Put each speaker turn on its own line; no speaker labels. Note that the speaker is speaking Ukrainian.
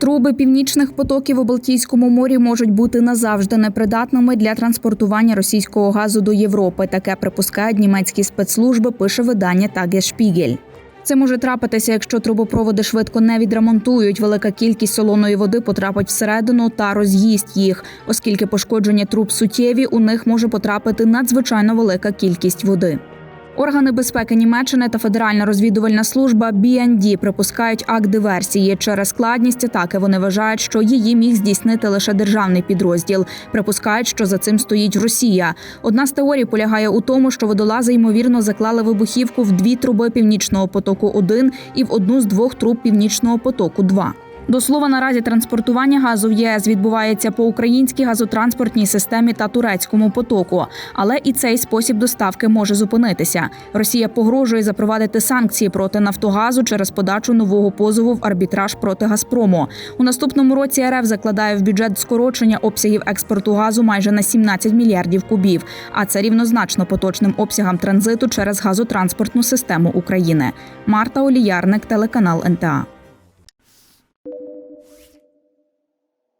Труби північних потоків у Балтійському морі можуть бути назавжди непридатними для транспортування російського газу до Європи. Таке припускають німецькі спецслужби. Пише видання Tagesspiegel. Це може трапитися, якщо трубопроводи швидко не відремонтують. Велика кількість солоної води потрапить всередину та роз'їсть їх, оскільки пошкодження труб суттєві, у них може потрапити надзвичайно велика кількість води. Органи безпеки Німеччини та Федеральна розвідувальна служба BND припускають акт диверсії. Через складність атаки вони вважають, що її міг здійснити лише державний підрозділ. Припускають, що за цим стоїть Росія. Одна з теорій полягає у тому, що водолази ймовірно заклали вибухівку в дві труби північного потоку 1 і в одну з двох труб північного потоку 2 до слова, наразі транспортування газу в ЄС відбувається по українській газотранспортній системі та турецькому потоку. Але і цей спосіб доставки може зупинитися. Росія погрожує запровадити санкції проти Нафтогазу через подачу нового позову в арбітраж проти Газпрому. У наступному році РФ закладає в бюджет скорочення обсягів експорту газу майже на 17 мільярдів кубів. А це рівнозначно поточним обсягам транзиту через газотранспортну систему України. Марта Оліярник, телеканал НТА.